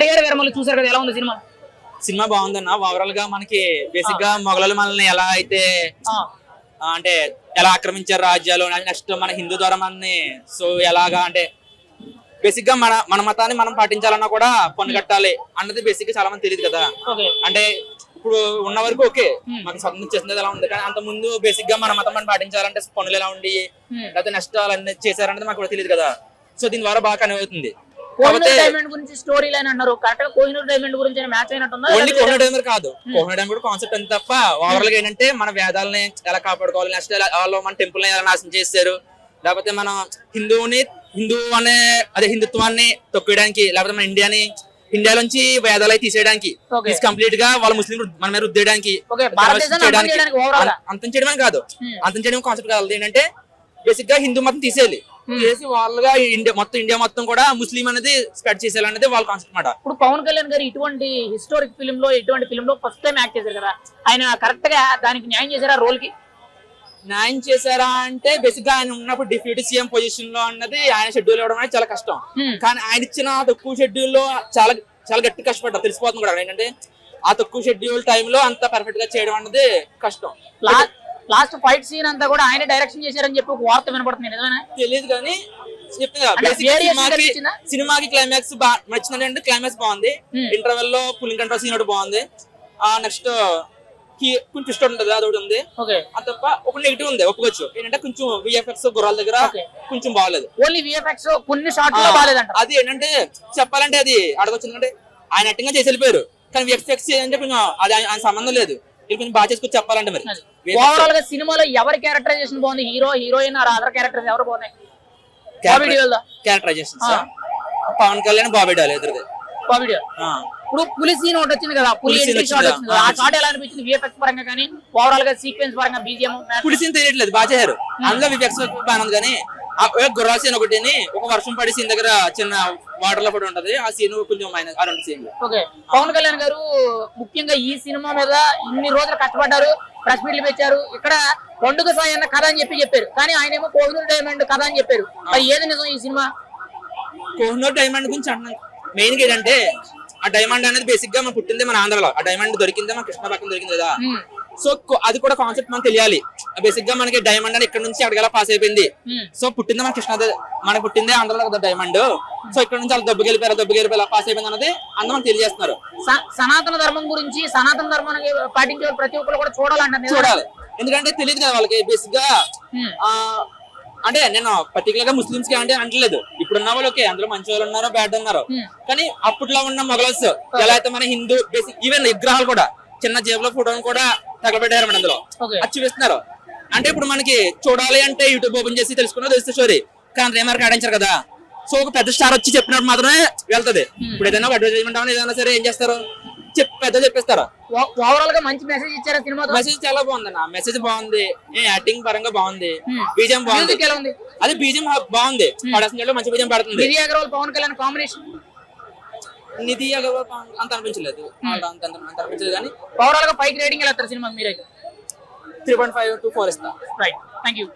హరిహర వీరమల్లు చూసారు కదా ఎలా ఉంది సినిమా? సినిమా బాగుందన్న. ఓవరాల్గా మనకి బేసిక్గా మొఘలు మనల్ని ఎలా అయితే అంటే ఎలా ఆక్రమించారు రాజ్యాలు నెక్స్ట్ మన హిందూ ధర్మాన్ని సో ఎలాగా అంటే బేసిక్గా మన మన మతాన్ని మనం పాటించాలన్నా కూడా పన్ను కట్టాలి అన్నది బేసిక్గా చాలా మంది తెలియదు కదా. అంటే ఇప్పుడు ఉన్న వరకు ఓకే. మాకు స్వతంత్రం చేసినది ఎలా ఉంది కానీ అంత ముందు బేసిక్గా మన మతం మనం పాటించాలంటే పనులు ఎలా ఉండి. లేకపోతే నష్టాలు అన్ని చేశారన్నది మాకు కూడా తెలియదు కదా. సో దీని ద్వారా బాగా కనబడుతుంది కోహినూర్ కాకపోతే డైమండ్ గురించి స్టోరీ లైన్ అన్నారు. కరెక్ట్గా కోహినూర్ డైమండ్ గురించి మ్యాచ్ అయినట్టుందా? ఓన్లీ లేకపోతే- కోహినూర్ డైమర్ కాదు. కోహినూర్ డైమర్ కాన్సెప్ట్ అంత తప్ప ఓవరాల్గా ఏంటంటే మన వేదాలని ఎలా కాపాడుకోవాలి నెక్స్ట్ వాళ్ళు మన టెంపుల్ ఎలా నాశనం చేశారు లేకపోతే మనం హిందువుని హిందూ అనే అదే హిందుత్వాన్ని తొక్కేయడానికి లేకపోతే మన ఇండియాని ఇండియాలోంచి వేదాలు అయితే తీసేయడానికి. కంప్లీట్గా వాళ్ళ ముస్లిం మన మీద రుద్దేయడానికి అంతం చేయడమే కాదు. Hmm. అంతం చేయడం కాన్సెప్ట్ కాదు. ఏంటంటే బేసిక్గా హిందూ మతం తీసేయాలి. చేసి వాళ్ళుగా ఇండియా మొత్తం ఇండియా మొత్తం కూడా ముస్లిం అనేది స్ప్రెడ్ చేసేయాలనేది వాళ్ళ కాన్సెప్ట్ మాట ఇప్పుడు పవన్ కళ్యాణ్ గారు ఇటువంటి హిస్టారిక్ ఫిల్మ్లో ఇటువంటి ఫిల్మ్లో ఫస్ట్ టైం యాక్ట్ చేశారు కదా. ఆయన కరెక్ట్గా దానికి న్యాయం చేశారా రోల్కి? న్యాయం చేశారా అంటే బేసిక్గా ఆయన ఉన్నప్పుడు డిప్యూటీ సీఎం పొజిషన్లో అన్నది ఆయన షెడ్యూల్ ఇవ్వడం అనేది చాలా కష్టం. Hmm. కానీ ఆయన ఇచ్చిన తక్కువ షెడ్యూల్లో చాలా చాలా గట్టి కష్టపడ్డారు. తెలిసిపోతుంది కూడా ఏంటంటే ఆ తక్కువ షెడ్యూల్లో అంత పర్ఫెక్ట్గా చేయడం అన్నది కష్టం. లాస్ట్ ఫైట్ సీన్ అంతా కూడా ఆయన డైరెక్షన్ చేశారని చెప్పి ఒక వార్త వినపడుతుంది. నిజమేనా? తెలియదు కానీ సినిమాకి క్లైమాక్స్ నచ్చిందంటే క్లైమాక్స్ బాగుంది. Hmm. ఇంటర్వెల్లో పులింగ్ కంట్రోల్ సీన్ ఒకటి బాగుంది. ఆ నెక్స్ట్ కొంచెం ట్విస్ట్ ఉంటుంది అది ఒకటి ఉంది ఆ తప్ప ఒక నెగిటివ్ ఉంది ఒప్పుకోవచ్చు. ఏంటంటే కొంచెం విఎఫ్ఎక్స్ గుర్రాల దగ్గర. కొంచెం బాగాలేదు. ఓన్లీ విఎఫ్ఎక్స్ కొన్ని షార్ట్ అది ఏంటంటే చెప్పాలంటే అది అడగొచ్చు అంటే ఆయన యాక్టింగ్ చేసి వెళ్ళిపోయారు. కానీ విఎఫ్ఎక్స్ అంటే కొంచెం అది ఆయన సంబంధం లేదు. కొంచెం బాగా చేసుకొచ్చి చెప్పాలంటే మరి. ఓవరాల్గా సినిమాలో ఎవరి క్యారెక్టరైజేషన్ బాగుంది? Hero heroine or other characters ఎవరు బాగున్నాయి? క్యారెక్టరైజేషన్. పవన్ కళ్యాణ్ బాబీ డాల్ ఎదురుది బాబీ ఇప్పుడు పులి సీన్ ఒకటి వచ్చింది కదా పులి పులి ఎంట్రీ షాట్ వచ్చిందా? ఆ. షాట్ ఎలా అనిపించింది? విఎఫ్ఎక్స్ పరంగా కానీ ఓవరాల్గా సీక్వెన్స్ పరంగా బీజిఎం పులిసిన తెలియట్లేదు బాగా చేశారు. అందులో విఎఫ్ఎక్స్ బాగానే ఉంది కానీ ఆ గుర్రాల సీన్ ఒకటిని ఒక వర్షం పడి సీన్ దగ్గర చిన్న వాటర్లో పడి ఉంటది. ఆ సీన్ కొంచెం మైనస్ ఆ రెండు సీన్లు. ఓకే. పవన్ కళ్యాణ్ గారు ముఖ్యంగా ఈ సినిమా మీద ఇన్ని రోజులు కష్టపడ్డారు ప్రెస్ మీట్లు పెట్టారు. ఇక్కడ పండుగ సాయి అన్న కథ అని చెప్పి చెప్పారు. కానీ ఆయన ఏమో కోహినూర్ డైమండ్ కథ అని చెప్పారు. మరి ఏది నిజం ఈ సినిమా? కోహినూర్ డైమండ్ గురించి అంటున్నాను. మెయిన్గా ఏంటంటే ఆ డైమండ్ అనేది బేసిక్గా మన పుట్టిందే మన ఆంధ్రలో. ఆ డైమండ్ దొరికిందే మన కృష్ణ పక్కన దొరికింది కదా. సో అది కూడా కాన్సెప్ట్ మనకు తెలియాలి. బేసిక్గా మనకి డైమండ్ అని ఇక్కడ నుంచి అడగల పాస్ అయిపోయింది. సో పుట్టింది మన కృష్ణ మన పుట్టిందే ఆంధ్రలో కదా డైమండ్ సో ఇక్కడ నుంచి వాళ్ళు దెబ్బకి వెళ్ళిపోయారు దెబ్బకి పాస్ అయిపోయింది అన్నది అందరూ మనకు తెలియజేస్తున్నారు. సనాతన ధర్మం గురించి సనాతన ధర్మాన్ని పాటించే ప్రతి ఒక్కరు కూడా నిజమేనా? చూడాలి. ఎందుకంటే తెలియదు కదా వాళ్ళకి బేసిక్గా. ఆ అంటే నేను పర్టికులర్గా ముస్లిమ్స్కి అంటే అంటలేదు. ఇప్పుడున్న వాళ్ళు ఓకే అందులో మంచి వాళ్ళు ఉన్నారు బ్యాడ్ ఉన్నారు. ఉమ్, కానీ అప్పట్లో ఉన్న మొఘల్స్ ఎలా అయితే మన హిందూ బేసిక్ ఈవెన్ విగ్రహాలు కూడా చిన్న జేబులో ఫోటోని కూడా తగలబెట్టారు మన అందులో. ఓకే అది చూపిస్తున్నారు అంటే ఇప్పుడు మనకి చూడాలి అంటే యూట్యూబ్ ఓపెన్ చేసి తెలుసుకున్నా తెలుస్తే స్టోరీ కానీ రేమార్క్ ఆడించారు కదా. సో ఒక పెద్ద స్టార్ వచ్చి చెప్పినప్పుడు మాత్రమే వెళ్తది. ఇప్పుడు ఏదైనా అడ్వర్టైజ్మెంట్ అవునా ఏదైనా సరే ఏం చేస్తారు? పెద్ద చెప్పేస్తారు. ఓవరాల్గా మంచి మెసేజ్ ఇచ్చారా సినిమాతో మెసేజ్ చాలా బాగుంది అన్న మెసేజ్ బాగుంది యాక్టింగ్ పరంగా బాగుంది. Hmm. బీజం బాగుంది. అది బీజం బాగుంది. పడాల్సిన మంచి బీజం పడుతుంది. నిధి అగర్వాల్ పవన్ కళ్యాణ్ కాంబినేషన్ నిధి అగర్వాల్ అంత అనిపించలేదు. అంత అంత అంత అనిపించలేదు కానీ ఓవరాల్గా పైకి రేటింగ్ ఎలా సినిమా మీరైతే? 3.5 to 4 star. Right. Thank you.